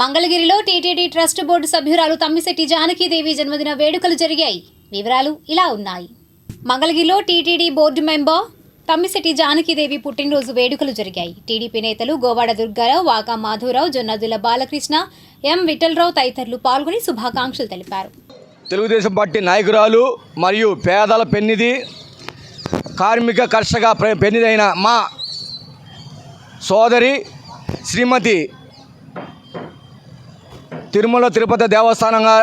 మంగళగిరిలో TTD trust board సభ్యురాలు తమ్మిశెట్టి జానకీదేవి జన్మదిన వేడుకలు జరిగాయి. వివరాలు ఇలా ఉన్నాయి. మంగళగిరిలో TTD board member Tammisetti Janakidevi పుట్టినరోజు వేడుకలు జరిగాయి. టీడీపీ నేతలు గోవాడ దుర్గారావు వాకా మాధవరావు జొన్నదుల బాలకృష్ణ ఎం విఠలరావు తదితరులు పాల్గొని శుభాకాంక్షలు తెలిపారు. తెలుగుదేశం పార్టీ నాయకురాలు మరియు పేదల పెన్నిది కార్మిక కర్షక పెన్నిదైన మా సోదరి శ్రీమతి తిరుమల తిరుపతి దేవస్థానంగా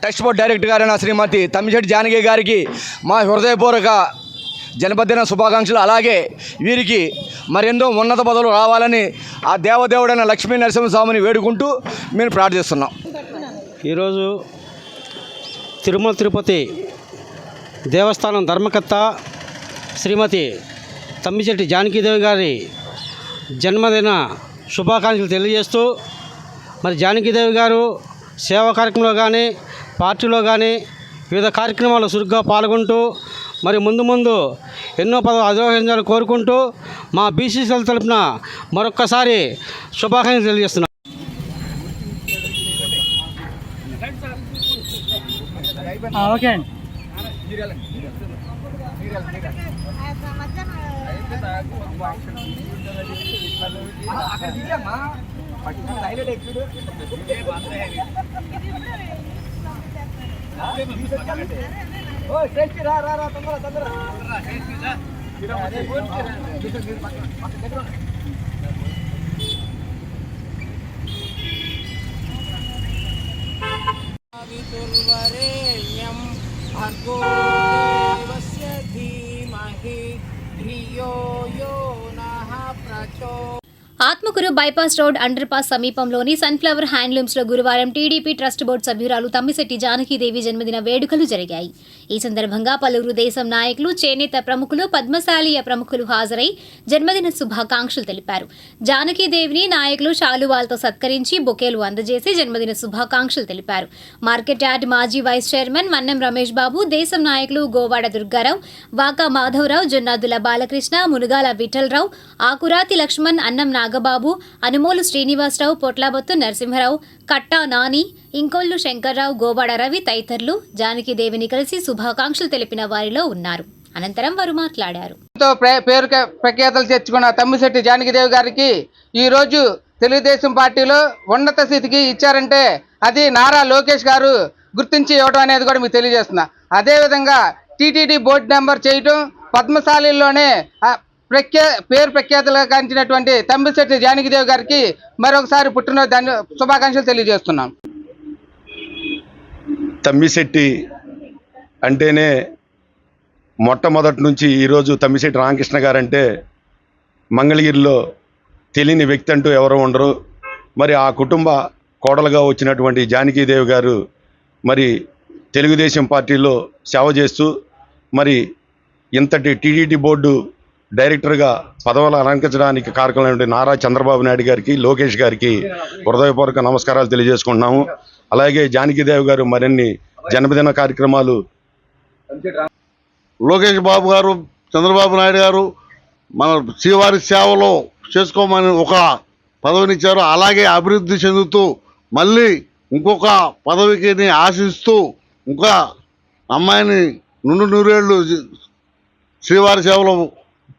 ట్రస్ట్ బోర్డ్ డైరెక్టర్ గారైన శ్రీమతి తమ్మిశెట్టి జానకి గారికి మా హృదయపూర్వక జన్మదిన శుభాకాంక్షలు. అలాగే వీరికి మరెందో ఉన్నత పదవులు రావాలని ఆ దేవదేవుడైన లక్ష్మీ నరసింహస్వామిని వేడుకుంటూ మేము ప్రార్థిస్తున్నాం. ఈరోజు తిరుమల తిరుపతి దేవస్థానం ధర్మకర్త శ్రీమతి తమ్మిచెట్టి జానకీదేవి గారి జన్మదిన శుభాకాంక్షలు తెలియజేస్తూ మరి జానకీదేవి గారు సేవా కార్యక్రమంలో కానీ పార్టీలో కానీ వివిధ కార్యక్రమాల్లో చురుగ్గా పాల్గొంటూ మరి ముందు ముందు ఎన్నో పదవులు అధిరోహించాలని కోరుకుంటూ మా బీసీసీల తరపున మరొక్కసారి శుభాకాంక్షలు తెలియజేస్తున్నాం. ఓకే అండి. రా రా తొందర తొందర विदुर्वरेण्यं भर्गो यो नः प्रचो Atmakur bypass road under pass సమీపంలోని సన్ఫ్లవర్ హ్యాండ్లూమ్స్లో గురువారం టీడీపీ ట్రస్ట్ బోర్డు సభ్యురాలు తమ్మిశెట్టి జానకీదేవి జన్మదిన వేడుకలు జరిగాయి. ఈ సందర్భంగా పలువురు దేశం నాయకులు చేనేత ప్రముఖులు పద్మశాలీయ ప్రముఖులు హాజరై జన్మదిన శుభాకాంక్షలు తెలిపారు. జానకీదేవిని నాయకులు శాలువాలతో సత్కరించి బొకేలు అందజేసి జన్మదిన శుభాకాంక్షలు తెలిపారు. మార్కెట్ యార్డ్ మాజీ వైస్ చైర్మన్ మన్నం రమేష్ బాబు దేశం నాయకులు గోవాడ దుర్గారావు వాకా మాధవరావు జొన్నాదుల బాలకృష్ణ మునుగాల విఠలరావు ఆకురాతి లక్ష్మణ్ అన్నం నాగబాబు అనుమోలు శ్రీనివాసరావు పొట్లాబొత్తు నరసింహరావు కట్టా నాని ఇంకొల్లు శంకర్రావు గోవాడ రవి తదితరులు జానకిదేవిని కలిసి శుభాకాంక్షలు తెలిపిన వారిలో ఉన్నారు. అనంతరం వారు మాట్లాడారు. పేరు ప్రఖ్యాతలు తెచ్చుకున్న తమ్మిశెట్టి జానకిదేవి గారికి ఈరోజు తెలుగుదేశం పార్టీలో ఉన్నత స్థితికి ఇచ్చారంటే అది నారా లోకేష్ గారు గుర్తించి ఇవ్వడం అనేది కూడా మీకు తెలియజేస్తున్నా. అదేవిధంగా టీటీడీ బోర్డు నెంబర్ చేయటం పద్మశాలిల్లోనే ప్రఖ్యా పేరు ప్రఖ్యాతులుగా గాంచినటువంటి తమ్మిశెట్టి జానకిదేవి గారికి మరొకసారి పుట్టినరోజు దాని శుభాకాంక్షలు తెలియజేస్తున్నాం. తమ్మిశెట్టి అంటేనే మొట్టమొదటి నుంచి ఈరోజు తమ్మిశెట్టి రామకృష్ణ గారంటే మంగళగిరిలో తెలియని వ్యక్తి అంటూ ఎవరు ఉండరు. మరి ఆ కుటుంబ కోడలుగా వచ్చినటువంటి జానకీదేవి గారు మరి తెలుగుదేశం పార్టీలో సేవ చేస్తూ మరి ఇంతటి టీడీటీ బోర్డు డైరెక్టర్గా పదవులు అలంకరించడానికి కారకులైన నారా చంద్రబాబు నాయుడు గారికి లోకేష్ గారికి హృదయపూర్వక నమస్కారాలు తెలియజేసుకుంటున్నాము. అలాగే జానకీదేవి గారు మరిన్ని జన్మదిన కార్యక్రమాలు. లోకేష్ బాబు గారు చంద్రబాబు నాయుడు గారు మన శ్రీవారి సేవలో చేసుకోమని ఒక పదవినిచ్చారు అలాగే అభివృద్ధి చెందుతూ మళ్ళీ ఇంకొక పదవికి ఆశిస్తూ ఇంకా అమ్మాయిని నుండి నూరేళ్ళు శ్రీవారి సేవలో